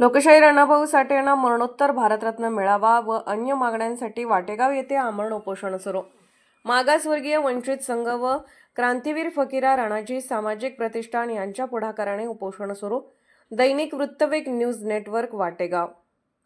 लोकशाही अण्णाभाऊ साठे यांना मरणोत्तर भारतरत्न मिळावा व अन्य मागण्यांसाठी वाटेगाव येथे आमरण उपोषण सुरू. मागासवर्गीय वंचित संघ व क्रांतीवीर फकीरा राणाजी सामाजिक प्रतिष्ठान यांच्या पुढाकाराने उपोषण सुरू. दैनिक वृत्तवेग न्यूज नेटवर्क वाटेगाव.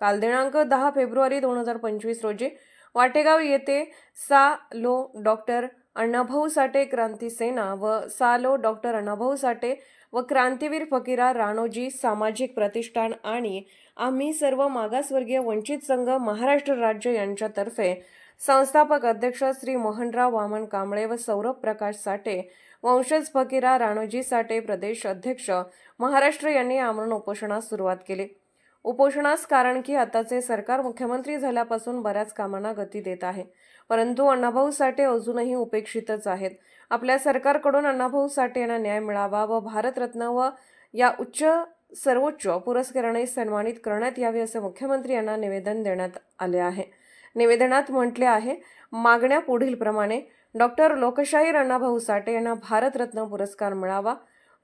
काल दिनांक दहा फेब्रुवारी दोन हजार पंचवीस रोजी वाटेगाव येथे सा लो डॉक्टर अण्णाभाऊ साठे क्रांती सेना व सालो डॉक्टर अण्णाभाऊ साठे व क्रांतीवीर फकीरा राणोजी सामाजिक प्रतिष्ठान आणि आम्ही सर्व मागासवर्गीय वंचित संघ महाराष्ट्र राज्य यांच्यातर्फे संस्थापक अध्यक्ष श्री मोहनराव वामन कांबळे व सौरभ प्रकाश साठे वंशज फकीरा राणोजी साठे प्रदेश अध्यक्ष महाराष्ट्र यांनी आमरण उपोषणास सुरुवात केली. उपोषणास कारण की आताचे सरकार मुख्यमंत्री झाल्यापासून बऱ्याच कामांना गती देत आहे. परंतु अण्णाभाऊ साठे अजूनही उपेक्षितच आहेत. आपल्या सरकारकडून अण्णाभाऊ साठे यांना न्याय मिळावा व भारतरत्न व या उच्च सर्वोच्च पुरस्काराने सन्मानित करण्यात यावे असे मुख्यमंत्री यांना निवेदन देण्यात आले आहे. निवेदनात म्हटले आहे मागण्या पुढीलप्रमाणे डॉक्टर लोकशाहीर अण्णाभाऊ साठे यांना भारतरत्न पुरस्कार मिळावा.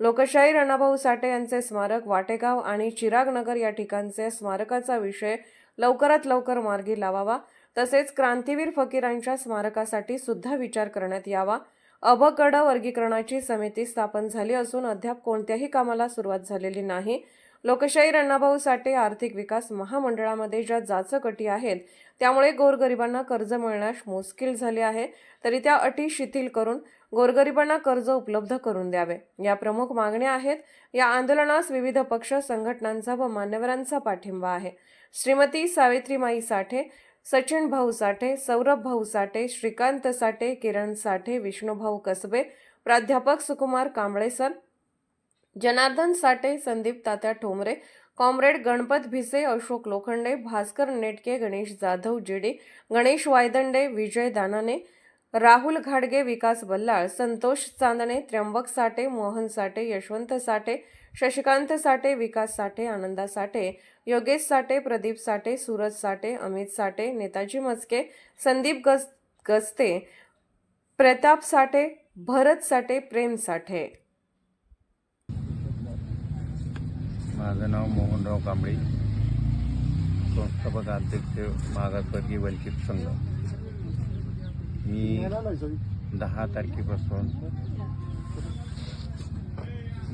लोकशाहीर अण्णाभाऊ साठे यांचे स्मारक वाटेगाव आणि चिरागनगर या ठिकाणचे स्मारकाचा विषय लवकरात लवकर मार्गी लावावा. तसेच क्रांतीवीर फकीरांच्या स्मारकासाठी सुद्धा विचार करण्यात यावा. अबकड वर्गीकरणाची समिती स्थापन झाली असून अद्याप कोणत्याही कामाला सुरुवात झालेली नाही. लोकशाहीर अण्णाभाऊ साठे आर्थिक विकास महामंडळामध्ये ज्या जाचक आहेत त्यामुळे गोरगरिबांना कर्ज मिळण्यास मुश्किल झाले आहे. तरी त्या अटी शिथिल करून गोरगरिबांना कर्ज उपलब्ध करून द्यावे. या प्रमुख मागण्या आहेत. या आंदोलनास विविध पक्ष संघटनांचा व मान्यवरांचा पाठिंबा आहे. श्रीमती सावित्रीमाई साठे सचिन भाऊ साठे सौरभ भाऊ साठे श्रीकांत साठे किरण साठे विष्णुभाऊ कसबे प्राध्यापक सुकुमार कांबळे सर जनार्दन साठे संदीप तात्या ठोंबरे कॉम्रेड गणपत भिसे अशोक लोखंडे भास्कर नेटके गणेश जाधव जिडे गणेश वायदंडे विजय दानाने राहुल घाडगे विकास बल्लाळ संतोष चांदणे त्र्यंबक साठे मोहन साठे यशवंत साठे शशिकांत साठे विकास साठे आनंदा साठे योगेश साठे प्रदीप साठे सूरज साठे अमित साठे नेताजी मस्के संदीप गस गस्ते प्रताप साठे भरत साठे प्रेम साठे. माझं नाव मोहनराव कांबळे. संस्थापक अध्यक्ष मागासवर्गीय वंचित संघ. मी दहा तारखेपासून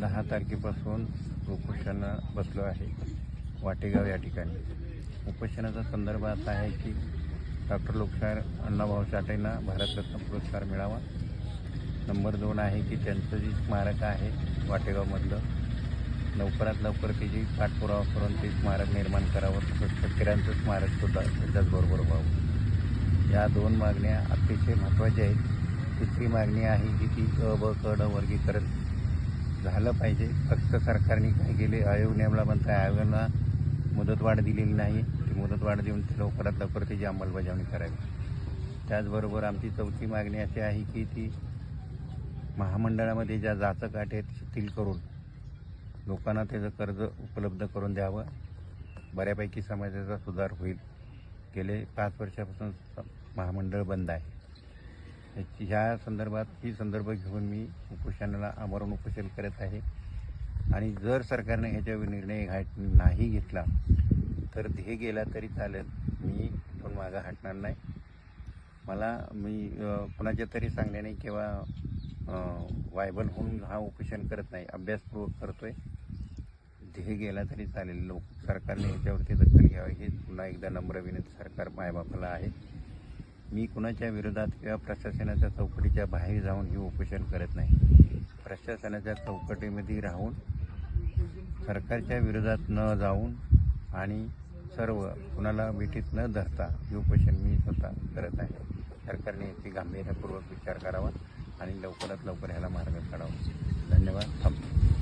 दहा तारखेपासून उपोषण बसलो आहे वाटेगाव या ठिकाणी. उपोषणाचा संदर्भ असा आहे की डॉक्टर लोकशाहीर अण्णाभाऊ साठेंना भारतरत्न पुरस्कार मिळावा. नंबर दोन आहे की त्यांचं जे स्मारक आहे वाटेगावमधलं लवकरात लवकर त्याची पाठपुरावा करून ते स्मारक निर्माण करावं तसंच फकीरांचं स्मारकसुद्धा त्याच्याचबरोबर व्हावं. या दोन मागण्या अतिशय महत्त्वाच्या आहेत. तिसरी मागणी आहे की ती अ ब क ड वर्गीकरण झालं पाहिजे. फक्त सरकारने काय केले? आयोग नेमला म्हणता आयोगाला मुदतवाढ दिलेली नाही. ती मुदतवाढ देऊन ती लवकरात लवकर त्याची अंमलबजावणी करावी. त्याचबरोबर आमची चौथी मागणी अशी आहे की ती महामंडळामध्ये ज्या जाचक अटी आहेत शिथिल करून लोकांना त्याचं कर्ज उपलब्ध करून द्यावं. बऱ्यापैकी समाजाचा सुधार होईल. गेले पाच वर्षापासून महामंडळ बंद आहे. याची- ह्या संदर्भात ही संदर्भ घेऊन मी उपोषणाला आमरण उपोषण करत आहे. आणि जर सरकारने ह्याच्यावर निर्णय घाट नाही घेतला तर हे गेला तरी चालेल. मी पण मागं हटणार नाही. मला मी कुणाच्या तरी सांगण्याने किंवा वायबल होऊन हा उपोषण करत नाही. अभ्यासपूर्वक आहे ध्येय गेला तरी चालेल. लोक सरकारने याच्यावरती दखल घ्यावी. हे पुन्हा एकदा नम्र विनंती. सरकार मायबापाला आहे. मी कुणाच्या विरोधात किंवा प्रशासनाच्या चौकटीच्या बाहेर जाऊन हे उपोषण करत नाही. प्रशासनाच्या चौकटीमध्ये राहून सरकारच्या विरोधात न जाऊन आणि सर्व कुणाला भेटीत न धरता हे उपोषण मी स्वतः करत आहे. सरकारने याची गांभीर्यपूर्वक विचार करावा आणि लवकरात लवकर ह्याला मार्ग काढावा. धन्यवाद. थांबतो